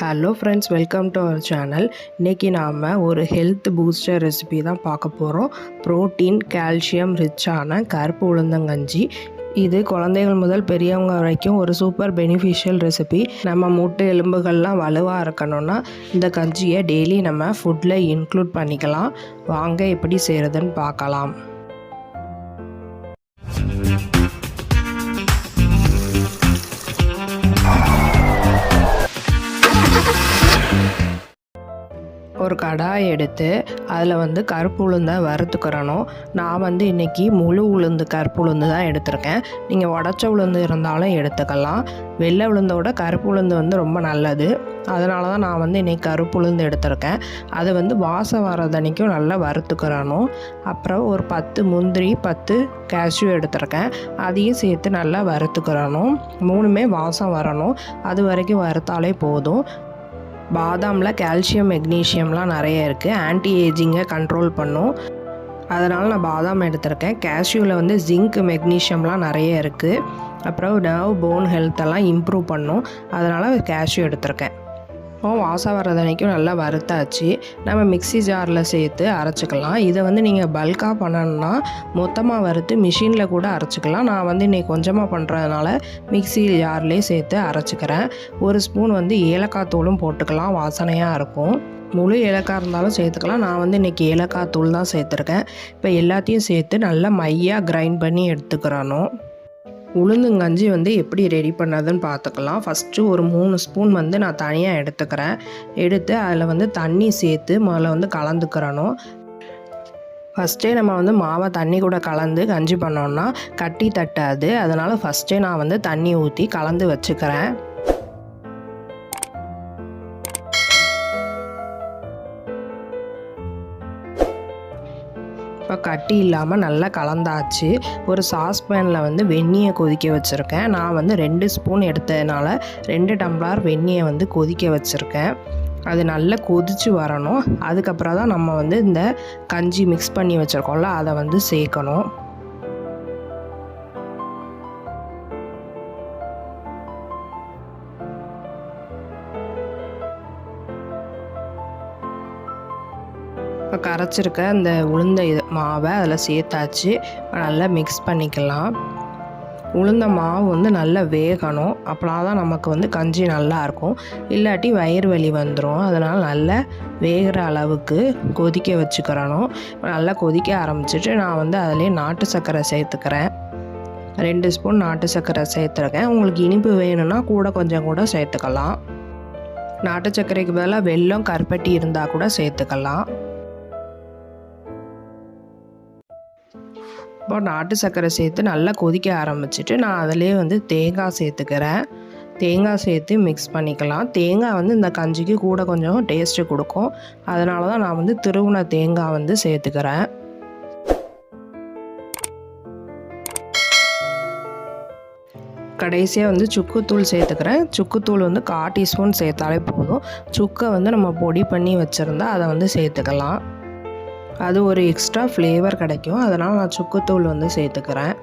Hello friends welcome to our channel இன்றைக்கி நாம் ஒரு ஹெல்த் பூஸ்டர் ரெசிபி தான் பார்க்க போகிறோம் ப்ரோட்டீன் கால்சியம் ரிச்சான கருப்பு உளுந்தங்கஞ்சி இது குழந்தைகள் முதல் பெரியவங்க வரைக்கும் ஒரு சூப்பர் பெனிஃபிஷியல் ரெசிபி நம்ம மூட்டு எலும்புகள்லாம் வலுவாக இருக்கணும்னா இந்த கஞ்சியை டெய்லி நம்ம ஃபுட்டில் இன்க்ளூட் பண்ணிக்கலாம். வாங்க எப்படி செய்கிறதுன்னு பார்க்கலாம். ஒரு கடாய் எடுத்து அதில் வந்து கருப்பு உளுந்தை வறுத்துக்கிறணும். நான் வந்து இன்றைக்கி முழு உளுந்து கருப்பு உளுந்து தான் எடுத்திருக்கேன். நீங்கள் உடச்ச உளுந்து இருந்தாலும் எடுத்துக்கலாம். வெள்ளை உளுந்தோட கருப்பு உளுந்து வந்து ரொம்ப நல்லது. அதனால தான் நான் வந்து இன்றைக்கி கருப்பு உளுந்து எடுத்திருக்கேன். அது வந்து வாசம் வரதனைக்கும் நல்லா வறுத்துக்கிறணும். அப்புறம் ஒரு பத்து முந்திரி பத்து கேஷ்யூ எடுத்திருக்கேன். அதையும் சேர்த்து நல்லா வறுத்துக்கிறணும். மூணுமே வாசம் வரணும். அது வரைக்கும் வறுத்தாலே போதும். பாதாமில் கால்சியம் மெக்னீஷியம்லாம் நிறைய இருக்குது ஆன்டி ஏஜிங்கை கண்ட்ரோல் பண்ணும். அதனால் நான் பாதாம் எடுத்திருக்கேன். கேஷ்யூவில் வந்து ஜிங்க் மெக்னீஷியம்லாம் நிறைய இருக்குது அப்புறம் நர்வ் போன் ஹெல்த்தெல்லாம் இம்ப்ரூவ் பண்ணும். அதனால் கேஷ்யூ எடுத்திருக்கேன். இப்போ வாசம் வர்றது வரைக்கும் நல்லா வறுத்தாச்சு. நம்ம மிக்ஸி ஜாரில் சேர்த்து அரைச்சிக்கலாம். இதை வந்து நீங்கள் பல்காக பண்ணணும்னா மொத்தமாக வறுத்து மிஷினில் கூட அரைச்சிக்கலாம். நான் வந்து இன்றைக்கி கொஞ்சமாக பண்ணுறதுனால மிக்ஸி ஜார்லேயே சேர்த்து அரைச்சிக்கிறேன். ஒரு ஸ்பூன் வந்து ஏலக்காய் தூளும் போட்டுக்கலாம். வாசனையாக இருக்கும். முழு ஏலக்காய் இருந்தாலும் சேர்த்துக்கலாம். நான் வந்து இன்றைக்கி ஏலக்காய் தூள் தான் சேர்த்துருக்கேன். இப்போ எல்லாத்தையும் சேர்த்து நல்லா மையாக கிரைண்ட் பண்ணி எடுத்துக்கிறணும். உளுந்துங்கஞ்சி வந்து எப்படி ரெடி பண்ணதுன்னு பார்த்துக்கலாம். ஃபஸ்ட்டு ஒரு மூணு ஸ்பூன் வந்து நான் தனியாக எடுத்துக்கிறேன். எடுத்து அதில் வந்து தண்ணி சேர்த்து முதல்ல வந்து கலந்துக்கிறணும். ஃபஸ்ட்டே நம்ம வந்து மாவை தண்ணி கூட கலந்து கஞ்சி பண்ணோன்னா கட்டி தட்டாது. அதனால் ஃபஸ்ட்டே நான் வந்து தண்ணி ஊற்றி கலந்து வச்சுக்கிறேன். இப்போ கட்டி இல்லாமல் நல்லா கலந்தாச்சு. ஒரு சாஸ்பேனில் வந்து வெந்நியை கொதிக்க வச்சுருக்கேன். நான் வந்து ரெண்டு ஸ்பூன் எடுத்ததுனால ரெண்டு டம்ளர் வெந்நியை வந்து கொதிக்க வச்சுருக்கேன். அது நல்லா கொதித்து வரணும். அதுக்கப்புறம் தான் நம்ம வந்து இந்த கஞ்சி மிக்ஸ் பண்ணி வச்சுருக்கோம்ல அதை வந்து சேர்க்கணும். இப்போ கரைச்சிருக்க அந்த உளுந்த மாவை அதில் சேர்த்தாச்சு. நல்லா மிக்ஸ் பண்ணிக்கலாம். உளுந்த மாவு வந்து நல்லா வேகணும். அப்படின்னா தான் நமக்கு வந்து கஞ்சி நல்லா இருக்கும். இல்லாட்டி வயிறு வலி வந்துடும் அதனால் நல்லா வேகிற அளவுக்கு கொதிக்க வச்சுக்கிறணும். நல்லா கொதிக்க ஆரம்பிச்சிட்டு நான் வந்து அதிலே நாட்டு சர்க்கரை சேர்த்துக்கிறேன். ரெண்டு ஸ்பூன் நாட்டு சர்க்கரை சேர்த்துருக்கேன். உங்களுக்கு இனிப்பு வேணும்னா கூட கொஞ்சம் கூட சேர்த்துக்கலாம். நாட்டு சர்க்கரைக்கு பதிலாக வெல்லம் கருப்பட்டி இருந்தால் கூட சேர்த்துக்கலாம். இப்போ நாட்டு சர்க்கரை சேர்த்து நல்லா கொதிக்க ஆரம்பிச்சிட்டு நான் அதிலே வந்து தேங்காய் சேர்த்துக்கிறேன். தேங்காய் சேர்த்து மிக்ஸ் பண்ணிக்கலாம். தேங்காய் வந்து இந்த கஞ்சிக்கு கூட கொஞ்சம் டேஸ்ட்டு கொடுக்கும். அதனால தான் நான் வந்து திருவுண தேங்காய் வந்து சேர்த்துக்கிறேன். கடைசியாக வந்து சுக்குத்தூள் சேர்த்துக்கிறேன். சுக்குத்தூள் வந்து கால் டீஸ்பூன் சேர்த்தாலே போதும். சுக்கை வந்து நம்ம பொடி பண்ணி வச்சுருந்தா அதை வந்து சேர்த்துக்கலாம். அது ஒரு எக்ஸ்ட்ரா ஃப்ளேவர் கிடைக்கும். அதனால் நான் சுக்குத்தூள் வந்து சேர்த்துக்கிறேன்.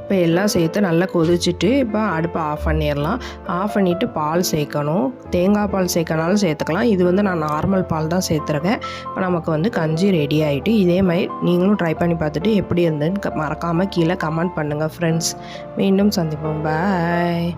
இப்போ எல்லாம் சேர்த்து நல்லா கொதிச்சுட்டு இப்போ அடுப்பை ஆஃப் பண்ணிடலாம். ஆஃப் பண்ணிவிட்டு பால் சேர்க்கணும். தேங்காய் பால் சேர்க்கனாலும் சேர்த்துக்கலாம். இது வந்து நான் நார்மல் பால் தான் சேர்த்துருக்கேன். இப்போ நமக்கு வந்து கஞ்சி ரெடி ஆகிட்டு இதே மாதிரி நீங்களும் ட்ரை பண்ணி பார்த்துட்டு எப்படி இருந்ததுன்னு மறக்காமல் கீழே கமெண்ட் பண்ணுங்கள் ஃப்ரெண்ட்ஸ் மீண்டும் சந்திப்போம். பாய்